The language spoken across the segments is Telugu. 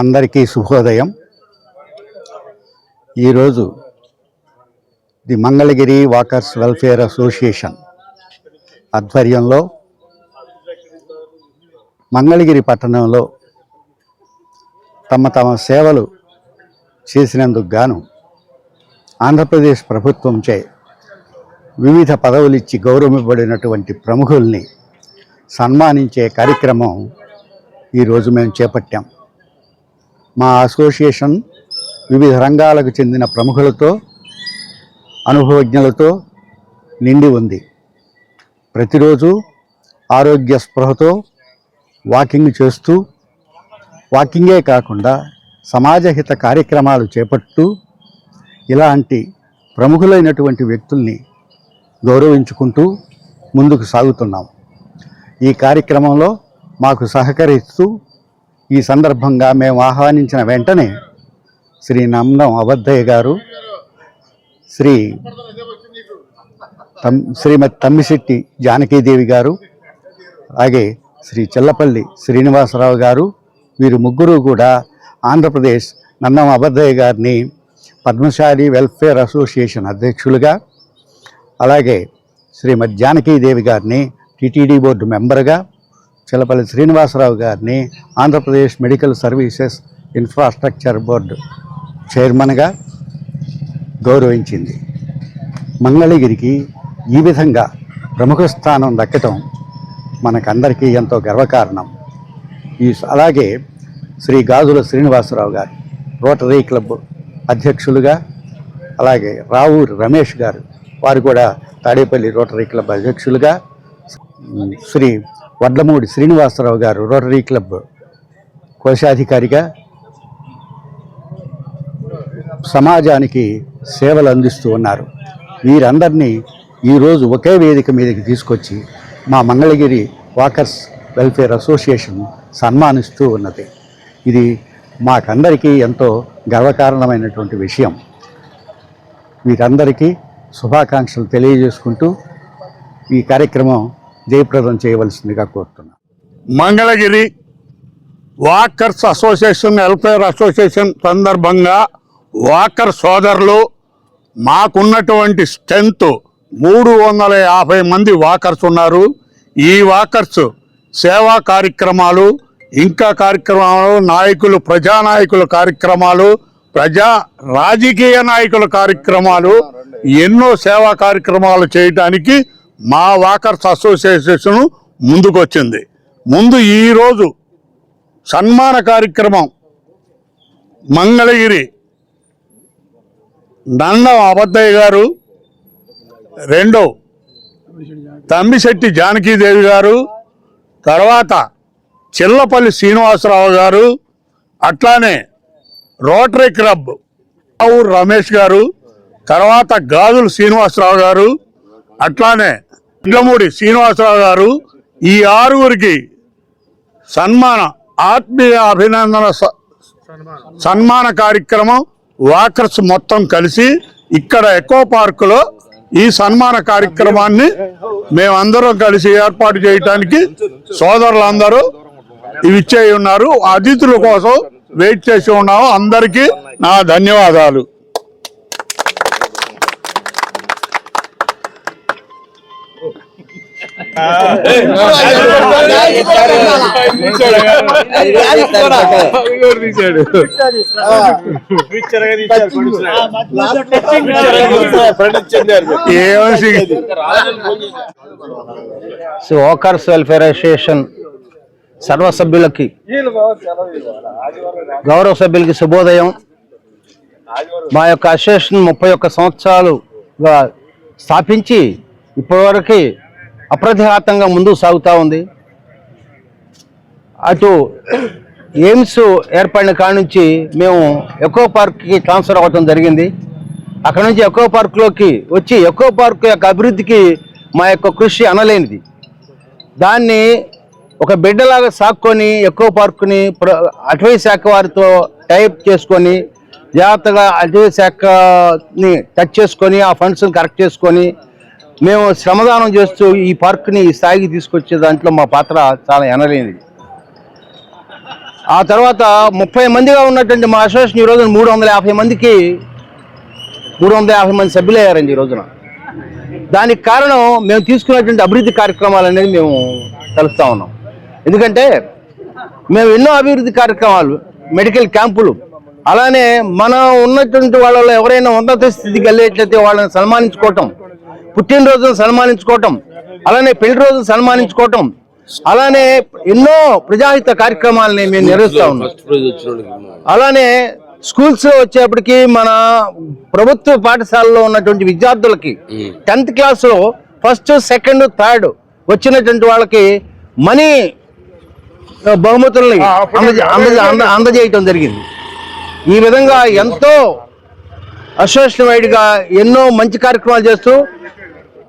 అందరికీ శుభోదయం. ఈరోజు the Mangalagiri walkers welfare association ఆధ్వర్యంలో మంగళగిరి పట్టణంలో తమ తమ సేవలు చేసినందుకు గాను ఆంధ్రప్రదేశ్ ప్రభుత్వంచే వివిధ పదవులిచ్చి గౌరవింపబడినటువంటి ప్రముఖుల్ని సన్మానించే కార్యక్రమం ఈరోజు మేము చేపట్టాం. మా అసోసియేషన్ వివిధ రంగాలకు చెందిన ప్రముఖులతో అనుభవజ్ఞులతో నిండి ఉంది. ప్రతిరోజు ఆరోగ్య స్పృహతో వాకింగ్ చేస్తూ వాకింగే కాకుండా సమాజహిత కార్యక్రమాలు చేపట్టు ఇలాంటి ప్రముఖులైనటువంటి వ్యక్తుల్ని గౌరవించుకుంటూ ముందుకు సాగుతున్నాం. ఈ కార్యక్రమంలో మాకు సహకరిస్తూ ఈ సందర్భంగా మేము ఆహ్వానించిన వెంటనే శ్రీ నందం అబద్ధయ్య గారు శ్రీ తమ్ శ్రీమతి తమ్మిశెట్టి జానకీదేవి గారు అలాగే శ్రీ చెల్లపల్లి శ్రీనివాసరావు గారు వీరు ముగ్గురు కూడా ఆంధ్రప్రదేశ్ నందం అబద్ధయ్య గారిని పద్మశాలి వెల్ఫేర్ అసోసియేషన్ అధ్యక్షులుగా అలాగే శ్రీమతి జానకీదేవి గారిని టీటీడీ బోర్డు మెంబర్గా చిలపల్లి శ్రీనివాసరావు గారిని Andhra Pradesh medical services infrastructure board చైర్మన్గా గౌరవించింది. మంగళగిరికి ఈ విధంగా ప్రముఖ స్థానం దక్కటం మనకందరికీ ఎంతో గర్వకారణం. ఈ అలాగే శ్రీ గాజుల శ్రీనివాసరావు గారు రోటరీ క్లబ్ అధ్యక్షులుగా అలాగే రావూరి రమేష్ గారు వారు కూడా తాడేపల్లి రోటరీ క్లబ్ అధ్యక్షులుగా శ్రీ వడ్లమూడి శ్రీనివాసరావు గారు రోటరీ క్లబ్ కోశాధికారిగా సమాజానికి సేవలు అందిస్తూ ఉన్నారు. వీరందరినీ ఈరోజు ఒకే వేదిక మీదకి తీసుకొచ్చి మా మంగళగిరి వాకర్స్ వెల్ఫేర్ అసోసియేషన్ సన్మానిస్తూ ఉన్నది. ఇది మాకందరికీ ఎంతో గర్వకారణమైనటువంటి విషయం. వీరందరికీ శుభాకాంక్షలు తెలియజేసుకుంటూ ఈ కార్యక్రమం జయప్రదం చేయవలసిందిగా కోరుతున్నాను. Mangalagiri walkers association welfare association సందర్భంగా వాకర్ సోదరులు మాకున్నటువంటి స్ట్రెంత్ మూడు వందల యాభై మంది వాకర్స్ ఉన్నారు. ఈ వాకర్స్ సేవా కార్యక్రమాలు ఇంకా కార్యక్రమాలు నాయకులు ప్రజానాయకుల కార్యక్రమాలు ప్రజా రాజకీయ నాయకుల కార్యక్రమాలు ఎన్నో సేవా కార్యక్రమాలు చేయటానికి మా వాకర్స్ అసోసియేషన్ ముందుకొచ్చింది. ముందు ఈరోజు సన్మాన కార్యక్రమం మంగళగిరి నందం అబద్దయ్య గారు రెండో తమ్మిశెట్టి జానకీదేవి గారు తర్వాత చిల్లపల్లి శ్రీనివాసరావు గారు అట్లానే రోటరీ క్లబ్ రమేష్ గారు తర్వాత గాజులు శ్రీనివాసరావు గారు అట్లానే ఇంగమూడి శ్రీనివాసరావు గారు ఈ ఆరుగురికి సన్మాన ఆత్మీయ అభినందన స- సన్మాన కార్యక్రమం వాకర్స్ మొత్తం కలిసి ఇక్కడ ఎకో పార్కులో ఈ సన్మాన కార్యక్రమాన్ని మేమందరం కలిసి ఏర్పాటు చేయటానికి సోదరులందరూ ఇచ్చేయి ఉన్నారు. అతిథుల కోసం వెయిట్ చేసి ఉన్నాము. అందరికీ నా ధన్యవాదాలు. ఏమని వాకర్స్ వెల్ఫేర్ అసోసియేషన్ సర్వ సభ్యులకి గౌరవ సభ్యులకి శుభోదయం. మా యొక్క అసోసియేషన్ ముప్పై ఒక్క సంవత్సరాలుగా స్థాపించి ఇప్పటివరకు అప్రతిహాతంగా ముందుకు సాగుతూ ఉంది. అటు ఎయిమ్స్ ఏర్పడిన కాడ నుంచి మేము ఎకో పార్క్కి ట్రాన్స్ఫర్ అవ్వటం జరిగింది. అక్కడ నుంచి ఎకో పార్క్లోకి వచ్చి ఎకో పార్క్ యొక్క అభివృద్ధికి మా యొక్క కృషి అనలేనిది. దాన్ని ఒక బిడ్డలాగా సాక్కొని ఎకో పార్కుని ప్ర- అటవీ శాఖ వారితో టైప్ చేసుకొని జాగ్రత్తగా అటవీ శాఖని టచ్ చేసుకొని ఆ ఫండ్స్ని కరెక్ట్ చేసుకొని మేము శ్రమదానం చేస్తూ ఈ పార్క్ని ఈ స్థాయికి తీసుకొచ్చే దాంట్లో మా పాత్ర చాలా ఎనలేనిది. ఆ తర్వాత ముప్పై మందిగా ఉన్నటువంటి మా అసోసియేషన్ ఈ రోజున మూడు వందల యాభై మందికి మూడు వందల యాభై మంది సభ్యులు అయ్యారండి ఈ రోజున. దానికి కారణం మేము తీసుకున్నటువంటి అభివృద్ధి కార్యక్రమాలు అనేది మేము కలుస్తూ ఉన్నాం. ఎందుకంటే మేము ఎన్నో అభివృద్ధి కార్యక్రమాలు మెడికల్ క్యాంపులు అలానే మనం ఉన్నటువంటి వాళ్ళలో ఎవరైనా ఉన్నత స్థితికి వెళ్ళేట్లయితే వాళ్ళని సన్మానించుకోవటం పుట్టినరోజును సన్మానించుకోవటం అలానే పెళ్ళి రోజును సన్మానించుకోవటం అలానే ఎన్నో ప్రజాహిత కార్యక్రమాలని మేము నిర్వహిస్తా ఉన్నాం. అలానే స్కూల్స్లో వచ్చేప్పటికి మన ప్రభుత్వ పాఠశాలలో ఉన్నటువంటి విద్యార్థులకి టెన్త్ క్లాస్లో ఫస్ట్ సెకండ్ థర్డ్ వచ్చినటువంటి వాళ్ళకి మనీ బహుమతుల్ని అందజే- అందజే- అంద- అందజేయటం జరిగింది. ఈ విధంగా ఎంతో అసోసియేషన్ వైడ్గా ఎన్నో మంచి కార్యక్రమాలు చేస్తూ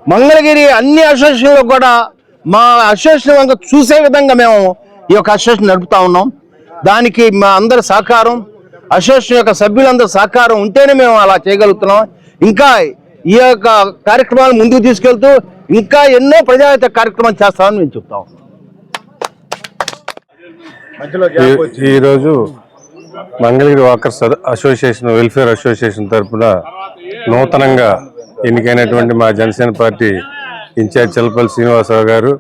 మంగళగిరి అన్ని అసోసియేషన్లో కూడా మా అసోసియేషన్ వంక చూసే విధంగా మేము ఈ యొక్క అసోసియేషన్ నడుపుతా ఉన్నాం. దానికి మా అందరి సహకారం అసోసియేషన్ యొక్క సభ్యులందరి సహకారం ఉంటేనే మేము అలా చేయగలుగుతున్నాం. ఇంకా ఈ యొక్క కార్యక్రమాలు ముందుకు తీసుకెళ్తూ ఇంకా ఎన్నో ప్రజాహిత కార్యక్రమాలు చేస్తామని మేము చెప్తాం ఈ- ఈరోజు Mangalagiri walkers association welfare association తరఫున నూతనంగా ఎన్నికైనటువంటి మా జనసేన పార్టీ ఇన్ఛార్జ్ చల్లపల్లి శ్రీనివాసరావు గారు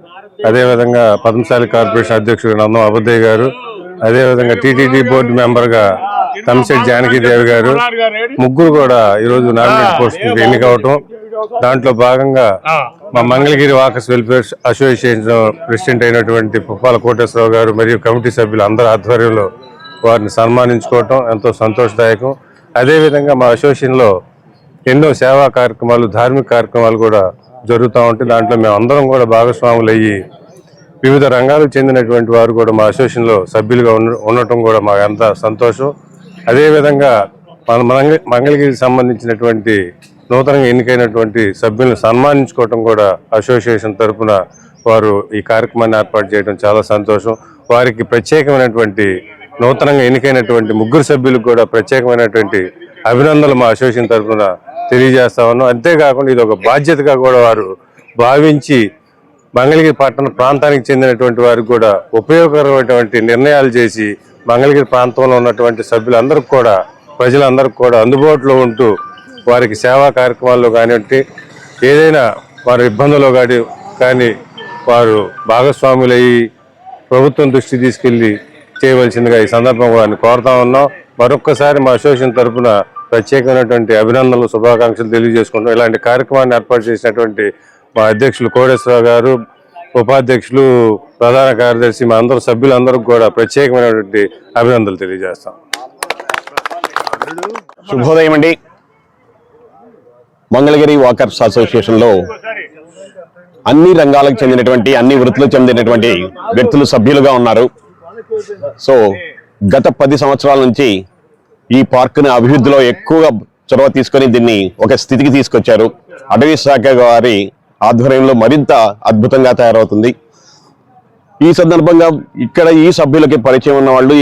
అదేవిధంగా పద్మశాలి కార్పొరేషన్ అధ్యక్షుడు నందం అబద్దయ్య గారు అదేవిధంగా టీటీడీ బోర్డు మెంబర్గా తమిశెట్టి జానకీదేవి గారు ముగ్గురు కూడా ఈరోజు నామినేట్ పోస్ట్ ఎన్నికవటం. దాంట్లో భాగంగా మా Mangalagiri walkers welfare association president అయినటువంటి పుప్పాల కోటేశ్వరరావు గారు మరియు కమిటీ సభ్యులు అందరి ఆధ్వర్యంలో వారిని సన్మానించుకోవటం ఎంతో సంతోషదాయకం. అదేవిధంగా మా అసోసియేషన్లో ఎన్నో సేవా కార్యక్రమాలు ధార్మిక కార్యక్రమాలు కూడా జరుగుతూ ఉంటాయి దాంట్లో మేము అందరం కూడా భాగస్వాములు అయ్యి వివిధ రంగాలకు చెందినటువంటి వారు కూడా మా అసోసియేషన్లో సభ్యులుగా ఉన్న- ఉండటం కూడా మాకు అంత సంతోషం. అదేవిధంగా మన మంగ మంగళగిరికి సంబంధించినటువంటి నూతనంగా ఎన్నికైనటువంటి సభ్యులను సన్మానించుకోవటం కూడా అసోసియేషన్ తరఫున వారు ఈ కార్యక్రమాన్ని ఏర్పాటు చేయడం చాలా సంతోషం. వారికి ప్రత్యేకమైనటువంటి నూతనంగా ఎన్నికైనటువంటి ముగ్గురు సభ్యులకు కూడా ప్రత్యేకమైనటువంటి అభినందనలు మా అసోసియేషన్ తరపున తెలియజేస్తా ఉన్నాం అంతేకాకుండా ఇది ఒక బాధ్యతగా కూడా వారు భావించి మంగళగిరి పట్టణ ప్రాంతానికి చెందినటువంటి వారికి కూడా ఉపయోగకరమైనటువంటి నిర్ణయాలు చేసి మంగళగిరి ప్రాంతంలో ఉన్నటువంటి సభ్యులందరికీ కూడా ప్రజలందరికీ కూడా అందుబాటులో ఉంటూ వారికి సేవా కార్యక్రమాల్లో కానివ్వండి ఏదైనా వారి ఇబ్బందులు కానీ కానీ వారు భాగస్వాములయ్యి ప్రభుత్వం దృష్టి తీసుకెళ్ళి చేయవలసిందిగా ఈ సందర్భంగా వారిని కోరుతా ఉన్నాం. మరొక్కసారి మా అసోసియేషన్ తరఫున ప్రత్యేకమైనటువంటి అభినందనలు శుభాకాంక్షలు తెలియజేసుకుంటాం ఇలాంటి కార్యక్రమాన్ని ఏర్పాటు చేసినటువంటి మా అధ్యక్షులు కోటేశ్వరరావు గారు ఉపాధ్యక్షులు ప్రధాన కార్యదర్శి మా అందరు సభ్యులందరికీ కూడా ప్రత్యేకమైనటువంటి అభినందనలు తెలియజేస్తాం. శుభోదయం అండి. మంగళగిరి వాకర్స్ అసోసియేషన్లో అన్ని రంగాలకు చెందినటువంటి అన్ని వృత్తులకు చెందినటువంటి వ్యక్తులు సభ్యులుగా ఉన్నారు. సో గత పది సంవత్సరాల నుంచి ఈ పార్కుని అభివృద్ధిలో ఎక్కువగా చొరవ తీసుకొని దీన్ని ఒక స్థితికి తీసుకొచ్చారు. అటవీ శాఖ వారి ఆధ్వర్యంలో మరింత అద్భుతంగా తయారవుతుంది. ఈ సందర్భంగా ఇక్కడ ఈ సభ్యులకి పరిచయం ఉన్న వాళ్ళు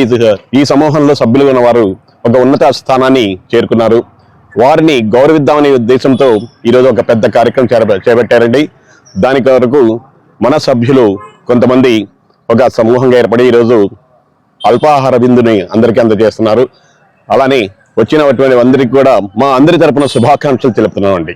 ఈ- సమూహంలో సభ్యులు ఉన్నవారు ఒక ఉన్నత స్థానాన్ని చేరుకున్నారు. వారిని గౌరవిద్దామనే ఉద్దేశంతో ఈరోజు ఒక పెద్ద కార్యక్రమం చేర- చేపట్టారండి. దాని కొరకు మన సభ్యులు కొంతమంది ఒక సమూహంగా ఏర్పడి ఈరోజు అల్పాహార విందుని అందరికీ అందజేస్తున్నారు. అలానే వచ్చినటువంటి అందరికి కూడా మా అందరి తరపున శుభాకాంక్షలు తెలుపుతున్నాం అండి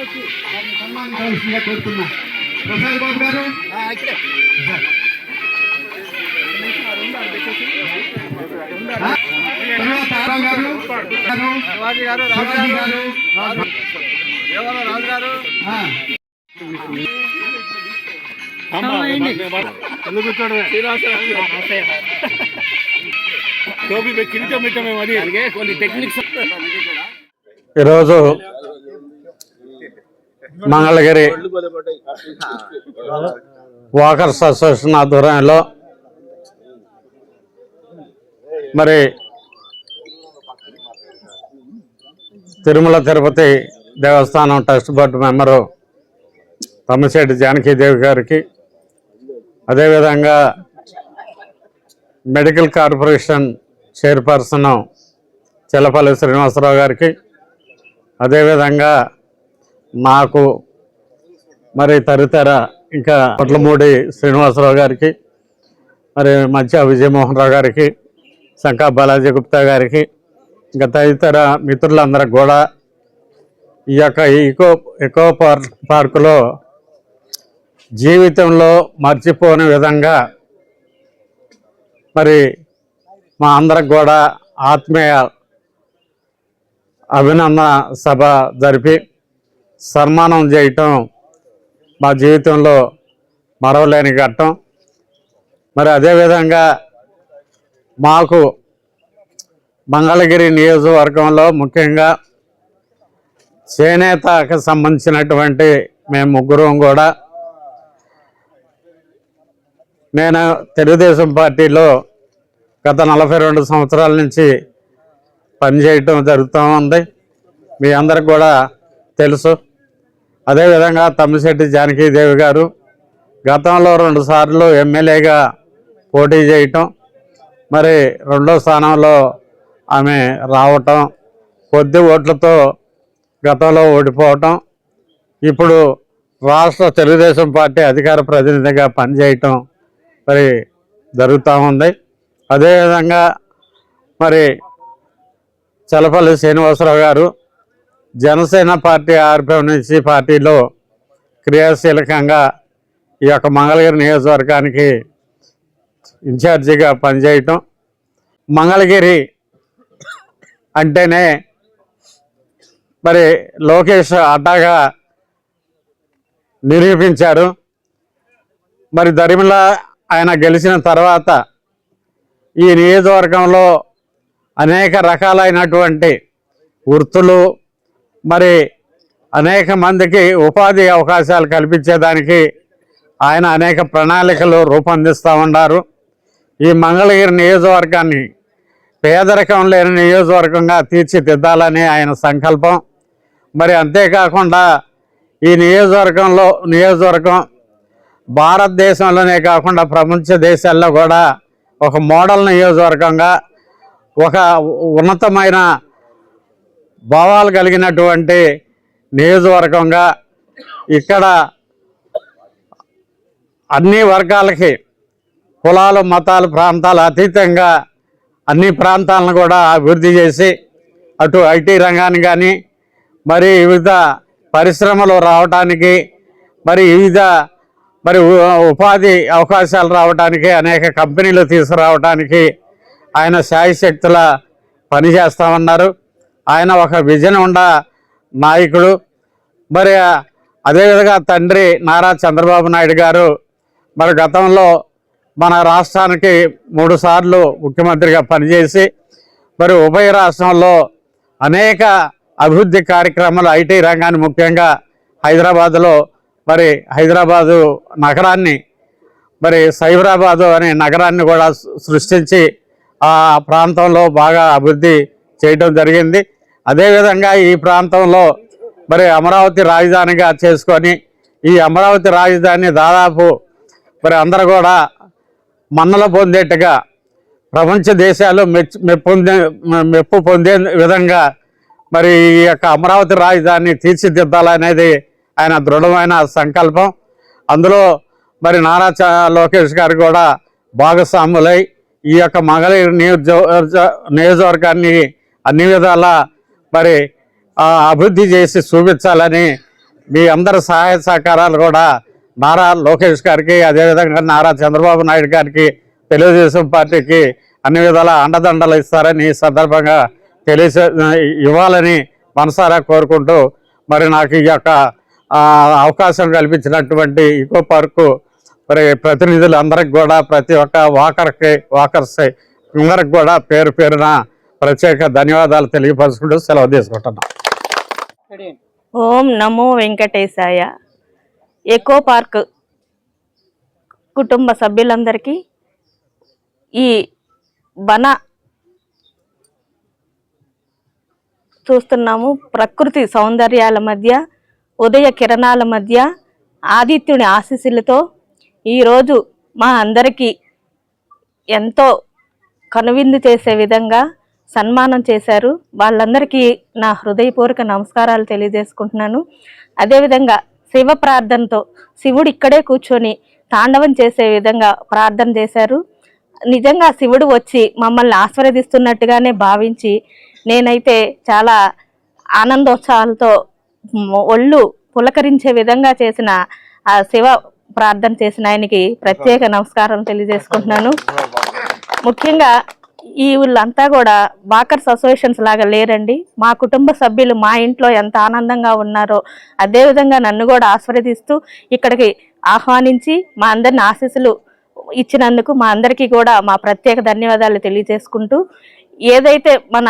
వచ్చి ఆ సన్మానం చేయవలసిందిగా కోరుతున్నాను. అదే రమ్మనండి. ఇంకా సన్మానం సన్మానం చేయవలసిందిగా కోరుతున్నా ప్రసాద్ బాబు గారు ఈరోజు మంగళగిరి వాకర్స్ అసోసియేషన్ ఆధ్వర్యంలో మరి Tirumala Tirupati Devasthanam trust board member Tammisetti Janakidevi గారికి అదేవిధంగా medical corporation chairperson Chellapalli Srinivasarao గారికి. అదేవిధంగా నాకు మరి తదితర ఇంకా పొట్లమూడి శ్రీనివాసరావు గారికి మరి మధ్య విజయమోహన్ రావు గారికి శంకా బాలాజీ గుప్తా గారికి ఇంకా తదితర మిత్రులందరికి కూడా ఈ యొక్క ఈకో ఎకో పార్క్ పార్కులో జీవితంలో మర్చిపోని విధంగా మరి మా అందరికి కూడా ఆత్మీయ అభినందన సభ జరిపి సన్మానం చేయటం మా జీవితంలో మరవలేని ఘట్టం. మరి అదేవిధంగా మాకు మంగళగిరి నియోజకవర్గంలో ముఖ్యంగా చేనేతకు సంబంధించినటువంటి మేము ముగ్గురం కూడా నేను తెలుగుదేశం పార్టీలో గత నలభై రెండు సంవత్సరాల నుంచి పనిచేయటం జరుగుతూ ఉంది. మీ అందరికి కూడా తెలుసు. అదేవిధంగా తమ్మిశెట్టి జానకీదేవి గారు గతంలో రెండు సార్లు ఎమ్మెల్యేగా పోటీ చేయటం మరి రెండో స్థానంలో ఆమె రావటం కొద్ది ఓట్లతో గతంలో ఓడిపోవటం ఇప్పుడు రాష్ట్ర తెలుగుదేశం పార్టీ అధికార ప్రతినిధిగా పనిచేయటం మరి జరుగుతూ ఉంది. అదేవిధంగా మరి చలపల్లి శ్రీనివాసరావు గారు జనసేన పార్టీ ఆర్పిఎం నుంచి పార్టీలో క్రియాశీలకంగా ఈ యొక్క మంగళగిరి నియోజకవర్గానికి ఇన్ఛార్జిగా పనిచేయటం. మంగళగిరి అంటేనే మరి లోకేష్ అడ్డాగా నిరూపించారు. మరి దరిమిల ఆయన గెలిచిన తర్వాత ఈ నియోజకవర్గంలో అనేక రకాలైనటువంటి వృత్తులు మరి అనేక మందికి ఉపాధి అవకాశాలు కల్పించేదానికి ఆయన అనేక ప్రణాళికలు రూపొందిస్తూ ఉన్నారు. ఈ మంగళగిరి నియోజకవర్గాన్ని పేదరికం లేని నియోజకవర్గంగా తీర్చిదిద్దాలని ఆయన సంకల్పం. మరి అంతేకాకుండా ఈ నియోజకవర్గంలో నియోజకవర్గం భారతదేశంలోనే కాకుండా ప్రపంచ దేశాల్లో కూడా ఒక మోడల్ నియోజకవర్గంగా ఒక ఉన్నతమైన భావాలు కలిగినటువంటి నియోజకవర్గంగా ఇక్కడ అన్ని వర్గాలకి కులాలు మతాలు ప్రాంతాలు అతీతంగా అన్ని ప్రాంతాలను కూడా అభివృద్ధి చేసి అటు ఐటీ రంగాన్ని కానీ మరి వివిధ పరిశ్రమలు రావటానికి మరి వివిధ మరి ఉపాధి అవకాశాలు రావడానికి అనేక కంపెనీలు తీసుకురావడానికి ఆయన శాయశక్తుల పనిచేస్తామన్నారు ఆయన ఒక విజన్ ఉన్న నాయకుడు. మరి అదేవిధంగా తండ్రి నారా చంద్రబాబు నాయుడు గారు మరి గతంలో మన రాష్ట్రానికి మూడుసార్లు ముఖ్యమంత్రిగా పనిచేసి మరి ఉభయ రాష్ట్రంలో అనేక అభివృద్ధి కార్యక్రమాలు ఐటీ రంగాన్ని ముఖ్యంగా హైదరాబాద్లో మరి హైదరాబాదు నగరాన్ని మరి సైబరాబాదు అనే నగరాన్ని కూడా సృష్టించి ఆ ప్రాంతంలో బాగా అభివృద్ధి చేయడం జరిగింది. అదేవిధంగా ఈ ప్రాంతంలో మరి అమరావతి రాజధానిగా చేసుకొని ఈ అమరావతి రాజధాని దాదాపు మరి అందరూ కూడా మన్నలు పొందేట్టుగా ప్రపంచ దేశాలు మెచ్చు మెప్పొందే మెప్పు పొందే విధంగా మరి ఈ యొక్క అమరావతి రాజధానిని తీర్చిదిద్దాలనేది ఆయన దృఢమైన సంకల్పం. అందులో మరి నారా చ- లోకేష్ గారు కూడా భాగస్వాములై ఈ యొక్క మంగళగిరి నియోజక నియోజకవర్గాన్ని అన్ని విధాల మరి అభివృద్ధి చేసి చూపించాలని మీ అందరి సహాయ సహకారాలు కూడా నారా లోకేష్ గారికి అదేవిధంగా నారా చంద్రబాబు నాయుడు గారికి తెలుగుదేశం పార్టీకి అన్ని విధాల అండదండలు ఇస్తారని ఈ సందర్భంగా తెలియ ఇవ్వాలని మనసారా కోరుకుంటూ మరి నాకు ఈ యొక్క అవకాశం కల్పించినటువంటి ఈకో పార్కు మరి ప్రతినిధులు అందరికి కూడా ప్రతి ఒక్క వాకర్కి వాకర్స్ అందరికి కూడా పేరు పేరున ప్రత్యేక ధన్యవాదాలు తెలియపరుచుకుంటూ సెలవు తీసుకుంటున్నాం. ఓం నమో వెంకటేశాయ. ఎకో పార్క్ కుటుంబ సభ్యులందరికీ ఈ వన చూస్తున్నాము. ప్రకృతి సౌందర్యాల మధ్య ఉదయ కిరణాల మధ్య ఆదిత్యుని ఆశీస్సులతో ఈరోజు మా అందరికీ ఎంతో కనువిందు చేసే విధంగా సన్మానం చేశారు. వాళ్ళందరికీ నా హృదయపూర్వక నమస్కారాలు తెలియజేసుకుంటున్నాను. అదేవిధంగా శివ ప్రార్థనతో శివుడు ఇక్కడే కూర్చొని తాండవం చేసే విధంగా ప్రార్థన చేశారు. నిజంగా శివుడు వచ్చి మమ్మల్ని ఆస్వాదిస్తున్నట్టుగానే భావించి నేనైతే చాలా ఆనందోత్సాహాలతో ఒళ్ళు పులకరించే విధంగా చేసిన ఆ శివ ప్రార్థన చేసిన ఆయనకి ప్రత్యేక నమస్కారం తెలియజేసుకుంటున్నాను. ముఖ్యంగా ఈ వీళ్ళంతా కూడా వాకర్స్ అసోసియేషన్స్ లాగా లేరండి. మా కుటుంబ సభ్యులు మా ఇంట్లో ఎంత ఆనందంగా ఉన్నారో అదేవిధంగా నన్ను కూడా ఆస్వాదిస్తూ ఇక్కడికి ఆహ్వానించి మా అందరిని ఆశీస్సులు ఇచ్చినందుకు మా అందరికీ కూడా మా ప్రత్యేక ధన్యవాదాలు తెలియజేసుకుంటూ ఏదైతే మన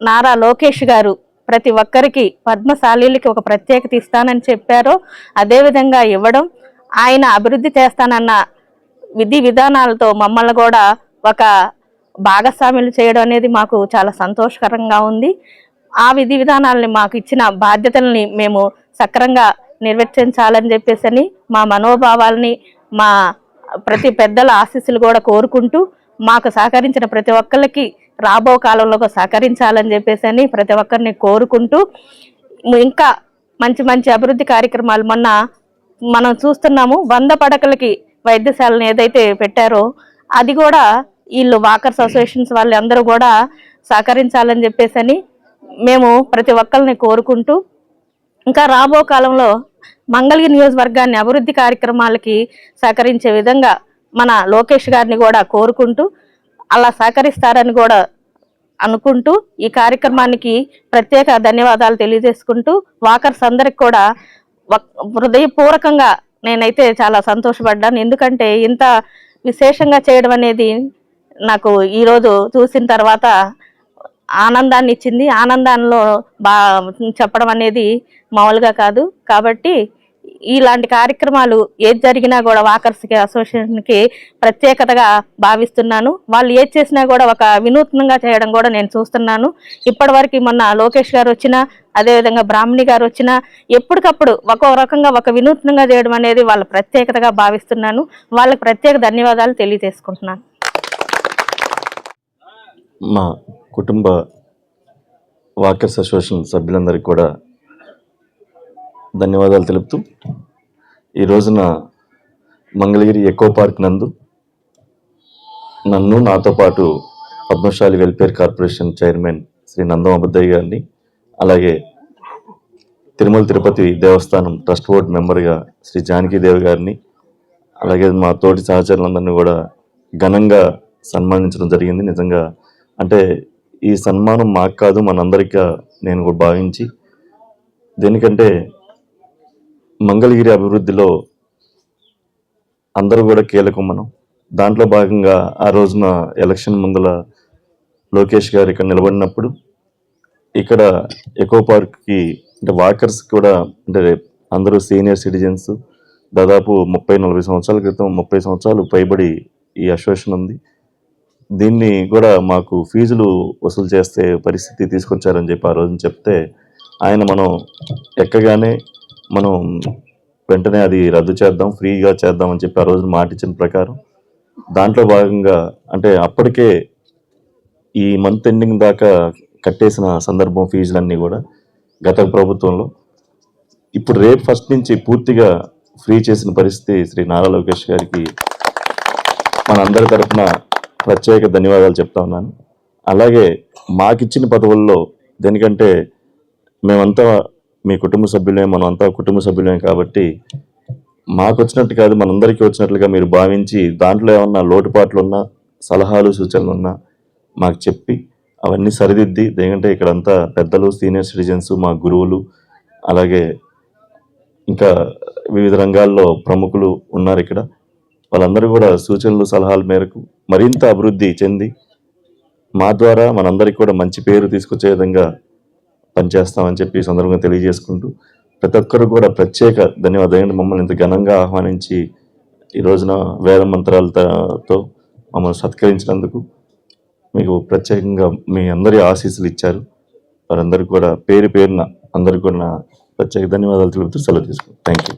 నారా లోకేష్ గారు ప్రతి ఒక్కరికి పద్మశాలీలకి ఒక ప్రత్యేకత ఇస్తానని చెప్పారో. అదేవిధంగా ఇవ్వడం ఆయన అభివృద్ధి చేస్తానన్న విధి విధానాలతో మమ్మల్ని కూడా ఒక భాగస్వాములు చేయడం అనేది మాకు చాలా సంతోషకరంగా ఉంది. ఆ విధి విధానాలని మాకు ఇచ్చిన బాధ్యతల్ని మేము సక్రంగా నిర్వర్తించాలని చెప్పేసి అని మా మనోభావాల్ని మా ప్రతి పెద్దల ఆశీస్సులు కూడా కోరుకుంటూ మాకు సహకరించిన ప్రతి ఒక్కరికి రాబో కాలంలో సహకరించాలని చెప్పేసి అని ప్రతి ఒక్కరిని కోరుకుంటూ ఇంకా మంచి మంచి అభివృద్ధి కార్యక్రమాలు మొన్న మనం చూస్తున్నాము. వంద పడకలకి వైద్యశాలను ఏదైతే పెట్టారో అది కూడా వీళ్ళు వాకర్స్ అసోసియేషన్స్ వాళ్ళు అందరూ కూడా సహకరించాలని చెప్పేసి అని మేము ప్రతి ఒక్కరిని కోరుకుంటూ ఇంకా రాబో కాలంలో మంగళగిరి నియోజకవర్గాన్ని అభివృద్ధి కార్యక్రమాలకి సహకరించే విధంగా మన లోకేష్ గారిని కూడా కోరుకుంటూ అలా సహకరిస్తారని కూడా అనుకుంటూ ఈ కార్యక్రమానికి ప్రత్యేక ధన్యవాదాలు తెలియజేసుకుంటూ వాకర్స్ అందరికి కూడా హృదయపూర్వకంగా నేనైతే చాలా సంతోషపడ్డాను. ఎందుకంటే ఇంత విశేషంగా చేయడం అనేది నాకు ఈరోజు చూసిన తర్వాత ఆనందాన్ని ఇచ్చింది. ఆనందంలో బా చెప్పడం అనేది మామూలుగా కాదు. కాబట్టి ఇలాంటి కార్యక్రమాలు ఏది జరిగినా కూడా వాకర్స్కి అసోసియేషన్కి ప్రత్యేకతగా భావిస్తున్నాను. వాళ్ళు ఏది చేసినా కూడా ఒక వినూత్నంగా చేయడం కూడా నేను చూస్తున్నాను. ఇప్పటివరకు మొన్న లోకేష్ గారు వచ్చినా అదేవిధంగా బ్రాహ్మణి గారు వచ్చినా ఎప్పటికప్పుడు ఒక్కో రకంగా ఒక వినూత్నంగా చేయడం అనేది వాళ్ళ ప్రత్యేకతగా భావిస్తున్నాను. వాళ్ళకి ప్రత్యేక ధన్యవాదాలు తెలియజేసుకుంటున్నాను. మా కుటుంబ వాకర్స్ అసోసియేషన్ సభ్యులందరికీ కూడా ధన్యవాదాలు తెలుపుతూ ఈ రోజున మంగళగిరి ఎకో పార్క్ నందు నన్ను నాతో పాటు Padmashali welfare corporation chairman Shri Nandam Abaddayya గారిని అలాగే తిరుమల తిరుపతి దేవస్థానం ట్రస్ట్ బోర్డు మెంబర్గా శ్రీ జానకీదేవి గారిని అలాగే మా తోటి సహచరులందరినీ కూడా ఘనంగా సన్మానించడం జరిగింది. నిజంగా అంటే ఈ సన్మానం మాకు కాదు మనందరికీ నేను కూడా భావించి దేనికంటే మంగళగిరి అభివృద్ధిలో అందరూ కూడా కీలకం మనం దాంట్లో భాగంగా ఆ రోజున ఎలక్షన్ ముందల లోకేష్ గారు ఇక్కడ నిలబడినప్పుడు ఇక్కడ ఎకో పార్క్కి అంటే వాకర్స్ కూడా అంటే అందరూ సీనియర్ సిటిజన్స్ దాదాపు ముప్పై నలభై సంవత్సరాల క్రితం ముప్పై సంవత్సరాలు పైబడి ఈ అసోసియేషన్ ఉంది. దీన్ని కూడా మాకు ఫీజులు వసూలు చేస్తే పరిస్థితి తీసుకొచ్చారని చెప్పి ఆ రోజున చెప్తే ఆయన మనం ఎక్కగానే మనం వెంటనే అది రద్దు చేద్దాం ఫ్రీగా చేద్దాం అని చెప్పి ఆ రోజు మాటిచ్చిన ప్రకారం దాంట్లో భాగంగా అంటే అప్పటికే ఈ మంత్ ఎండింగ్ దాకా కట్టేసిన సందర్భం ఫీజులన్నీ కూడా గత ప్రభుత్వంలో. ఇప్పుడు రేపు ఫస్ట్ నుంచి పూర్తిగా ఫ్రీ చేసిన పరిస్థితి శ్రీ నారా లోకేష్ గారికి మనందరి తరఫున ప్రత్యేక ధన్యవాదాలు చెప్తా ఉన్నాను. అలాగే మాకిచ్చిన పదవుల్లో దేనికంటే మేమంతా మీ కుటుంబ సభ్యులే మనం అంతా కుటుంబ సభ్యులే కాబట్టి మాకు వచ్చినట్టు కాదు మనందరికీ వచ్చినట్లుగా మీరు భావించి దాంట్లో ఏమన్నా లోటుపాట్లు ఉన్నా సలహాలు సూచనలు ఉన్నా మాకు చెప్పి అవన్నీ సరిదిద్ది ఎందుకంటే ఇక్కడంతా పెద్దలు సీనియర్ సిటిజన్స్ మా గురువులు అలాగే ఇంకా వివిధ రంగాల్లో ప్రముఖులు ఉన్నారు ఇక్కడ. వాళ్ళందరూ కూడా సూచనలు సలహాల మేరకు మరింత అభివృద్ధి చెంది మా ద్వారా మనందరికీ కూడా మంచి పేరు తీసుకొచ్చే విధంగా పనిచేస్తామని చెప్పి ఈ సందర్భంగా తెలియజేసుకుంటూ ప్రతి ఒక్కరు కూడా ప్రత్యేక ధన్యవాదాలు. మమ్మల్ని ఇంత ఘనంగా ఆహ్వానించి ఈ రోజున వేద మంత్రాలతో మమ్మల్ని సత్కరించినందుకు మీకు ప్రత్యేకంగా మీ అందరి ఆశీస్సులు ఇచ్చారు. వారందరికీ కూడా పేరు పేరున అందరికీ కూడా నా ప్రత్యేక ధన్యవాదాలు తెలుపుతూ సెలవు తీసుకుంటాను థ్యాంక్ యూ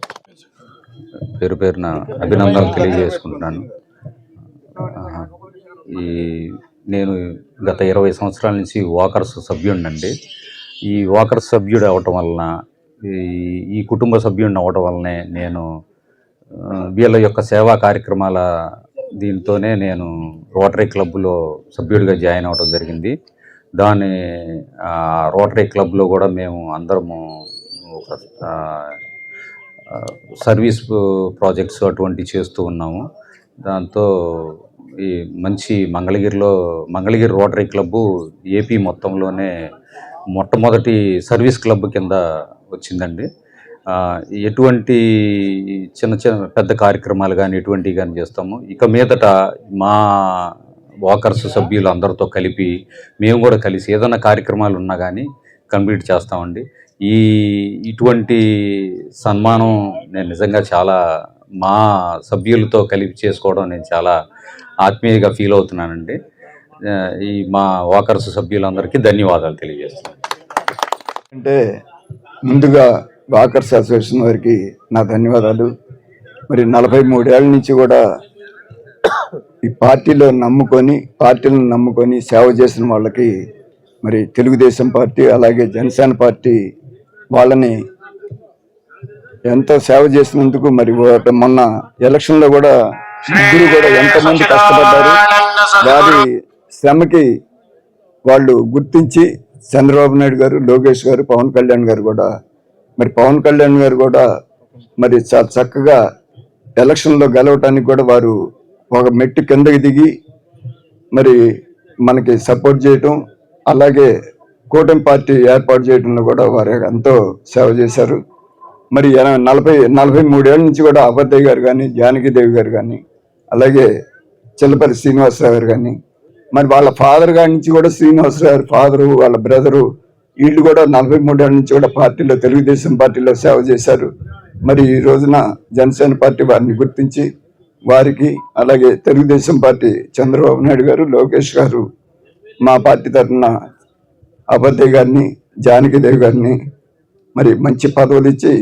పేరు పేరున అభినందనలు తెలియజేసుకుంటున్నాను. ఈ నేను గత ఇరవై సంవత్సరాల నుంచి వాకర్స్ సభ్యుడినండి. ఈ వాకర్స్ సభ్యుడు అవ్వటం వలన ఈ ఈ కుటుంబ సభ్యుడిని అవ్వటం వలనే నేను వీళ్ళ యొక్క సేవా కార్యక్రమాల దీంతోనే నేను రోటరీ క్లబ్లో సభ్యుడిగా జాయిన్ అవ్వడం జరిగింది. దాని రోటరీ క్లబ్లో కూడా మేము అందరము ఒక సర్వీస్ ప్రాజెక్ట్స్ అటువంటివి చేస్తూ ఉన్నాము. దాంతో ఈ మంచి మంగళగిరిలో మంగళగిరి రోటరీ క్లబ్బు ఏపీ మొత్తంలోనే మొట్టమొదటి సర్వీస్ క్లబ్ కింద వచ్చిందండి. ఎటువంటి చిన్న చిన్న పెద్ద కార్యక్రమాలు కానీ ఎటువంటివి కానీ చేస్తాము. ఇక మీదట మా వాకర్స్ సభ్యులు అందరితో కలిపి మేము కూడా కలిసి ఏదైనా కార్యక్రమాలు ఉన్నా కానీ కంప్లీట్ చేస్తామండి. ఈ ఇటువంటి సన్మానం నేను నిజంగా చాలా మా సభ్యులతో కలిపి చేసుకోవడం నేను చాలా ఆత్మీయంగా ఫీల్ అవుతున్నానండి. ఈ మా వాకర్స్ సభ్యులందరికీ ధన్యవాదాలు తెలియజేస్తున్నాను. అంటే ముందుగా వాకర్స్ అసోసియేషన్ వారికి నా ధన్యవాదాలు. మరి నలభై మూడేళ్ళ నుంచి కూడా ఈ పార్టీలో నమ్ముకొని పార్టీలను నమ్ముకొని సేవ చేసిన వాళ్ళకి మరి తెలుగుదేశం పార్టీ అలాగే జనసేన పార్టీ వాళ్ళని ఎంతో సేవ చేసినందుకు మరి మొన్న ఎలక్షన్లో కూడా ఇద్దరు కూడా ఎంతమంది కష్టపడ్డారు వారి శ్రమకి వాళ్ళు గుర్తించి చంద్రబాబు నాయుడు గారు లోకేష్ గారు పవన్ కళ్యాణ్ గారు కూడా మరి పవన్ కళ్యాణ్ గారు కూడా మరి చాలా చక్కగా ఎలక్షన్లో గెలవటానికి కూడా వారు ఒక మెట్టు కిందకి దిగి మరి మనకి సపోర్ట్ చేయటం అలాగే కూటమి పార్టీ ఏర్పాటు చేయడంలో కూడా వారు ఎంతో సేవ చేశారు. మరి నలభై నలభై మూడేళ్ళ నుంచి కూడా అబద్దయ్య గారు కానీ జానకిదేవి గారు కానీ అలాగే చిల్లపల్లి శ్రీనివాసరావు గారు కానీ మరి వాళ్ళ ఫాదర్ గారి నుంచి కూడా శ్రీనివాసరావు గారి ఫాదరు వాళ్ళ బ్రదరు వీళ్ళు కూడా నలభై మూడేళ్ళ నుంచి కూడా పార్టీలో తెలుగుదేశం పార్టీలో సేవ చేశారు. మరి ఈ రోజున జనసేన పార్టీ వారిని గుర్తించి వారికి అలాగే తెలుగుదేశం పార్టీ చంద్రబాబు నాయుడు గారు లోకేష్ గారు మా పార్టీ తరఫున అబద్దయ్య గారిని జానకిదేవి గారిని మరి మంచి పదవులు ఇచ్చి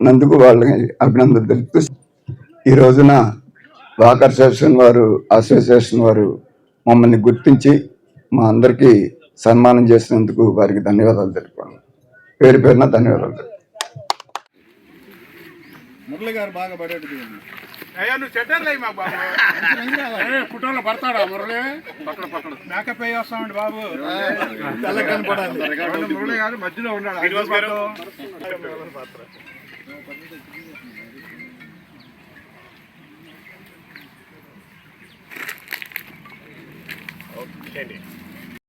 నందుకు వాళ్ళని అభినందనలు తెలుపుతూ ఈ రోజున వాకర్ అసోసియేషన్ వారు అసోసియేషన్ వారు మమ్మల్ని గుర్తించి మా అందరికీ సన్మానం చేసినందుకు వారికి ధన్యవాదాలు తెలుపుకోండి. పేరు పేరున ధన్యవాదాలు తెలుపుతాను. మురళి గారు బాగా పడేట్టు అయ్యా నువ్వు చెట్టారు మా బాబు. కుటుంబంలో పడతాడా మురళి? పక్కన పక్కన. మేకప్ వస్తామండి బాబు. మురళి గారు మధ్యలో ఉన్నాడు. Candy.